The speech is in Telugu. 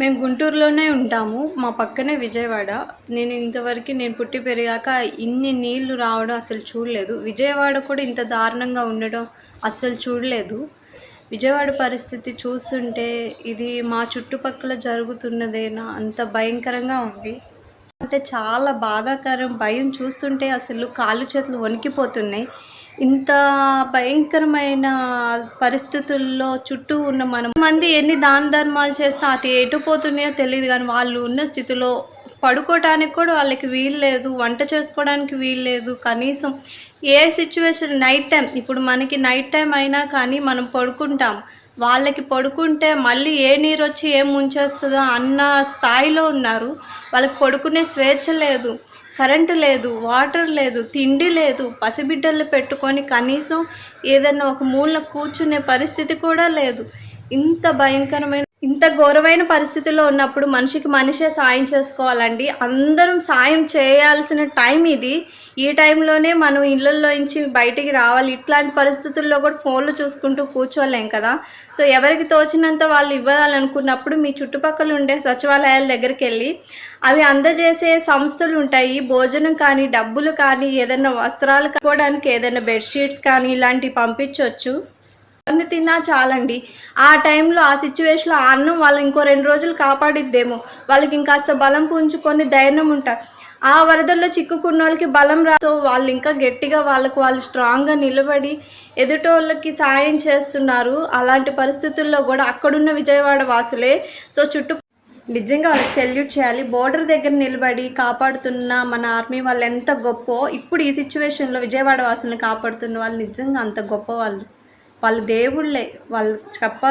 మేము గుంటూరులోనే ఉంటాము. మా పక్కనే విజయవాడ. నేను ఇంతవరకు నేను పుట్టి పెరిగాక ఇన్ని నీళ్ళు రావడం అసలు చూడలేదు. విజయవాడ కూడా ఇంత దారుణంగా ఉండడం అస్సలు చూడలేదు. విజయవాడ పరిస్థితి చూస్తుంటే ఇది మా చుట్టుపక్కల జరుగుతున్నదేనా? అంత భయంకరంగా ఉంది. అంటే చాలా బాధాకరం భయం చూస్తుంటే అసలు కాళ్ళు చేతులు వణికిపోతున్నాయి. ఇంత భయంకరమైన పరిస్థితుల్లో చుట్టూ ఉన్న మనం మంది ఎన్ని దాన ధర్మాలు చేస్తా అది ఎటు పోతున్నాయో తెలియదు కానీ వాళ్ళు ఉన్న స్థితిలో పడుకోవటానికి కూడా వాళ్ళకి వీలు లేదు వంట చేసుకోవడానికి వీలు లేదు. కనీసం ఏ సిచ్యువేషన్ నైట్ టైం ఇప్పుడు మనకి నైట్ టైం అయినా కానీ మనం పడుకుంటాం. వాళ్ళకి పడుకుంటే మళ్ళీ ఏ నీరు వచ్చి ఏం ముంచేస్తుందో అన్న స్థాయిలో ఉన్నారు. వాళ్ళకి పడుకునే స్వేచ్ఛ లేదు కరెంటు లేదు వాటర్ లేదు తిండి లేదు పసిబిడ్డలు పెట్టుకొని కనీసం ఏదైనా ఒక మూల కూర్చునే పరిస్థితి కూడా లేదు. ఇంత భయంకరమైన ఇంత ఘోరమైన పరిస్థితిలో ఉన్నప్పుడు మనిషికి మనిషే సాయం చేసుకోవాలండి. అందరం సాయం చేయాల్సిన టైం ఇది. ఈ టైంలోనే మనం ఇళ్ళల్లో నుంచి బయటికి రావాలి. ఇట్లాంటి పరిస్థితుల్లో కూడా ఫోన్లు చూసుకుంటూ కూర్చోలేం కదా. సో ఎవరికి తోచినంత వాళ్ళు ఇవ్వాలనుకున్నప్పుడు మీ చుట్టుపక్కల ఉండే సచివాలయాల దగ్గరికి వెళ్ళి అవి అందజేసే సంస్థలు ఉంటాయి. భోజనం కానీ డబ్బులు కానీ ఏదైనా వస్త్రాలు కట్టుకోవడానికి ఏదైనా బెడ్షీట్స్ కానీ ఇలాంటివి పంపించవచ్చు అన్ని తిన్నా చాలండి. ఆ టైంలో ఆ సిచ్యువేషన్లో ఆ అన్నం వాళ్ళు ఇంకో రెండు రోజులు కాపాడిద్దేమో. వాళ్ళకి ఇంకాస్త బలం పుంజుకొని ధైర్యం ఉంటారు ఆ వరదల్లో చిక్కుకున్న వాళ్ళకి బలం రాతో వాళ్ళు ఇంకా గట్టిగా వాళ్ళకు వాళ్ళు స్ట్రాంగ్గా నిలబడి ఎదుటోళ్ళకి సాయం చేస్తున్నారు. అలాంటి పరిస్థితుల్లో కూడా అక్కడున్న విజయవాడ వాసులే సో చుట్టూ నిజంగా వాళ్ళకి సెల్యూట్ చేయాలి. బోర్డర్ దగ్గర నిలబడి కాపాడుతున్న మన ఆర్మీ వాళ్ళు ఎంత గొప్పో ఇప్పుడు ఈ సిచ్యువేషన్లో విజయవాడ వాసులను కాపాడుతున్న వాళ్ళు నిజంగా అంత గొప్ప వాళ్ళు. వాళ్ళు దేవుళ్ళే. వాళ్ళు చెప్పాలి.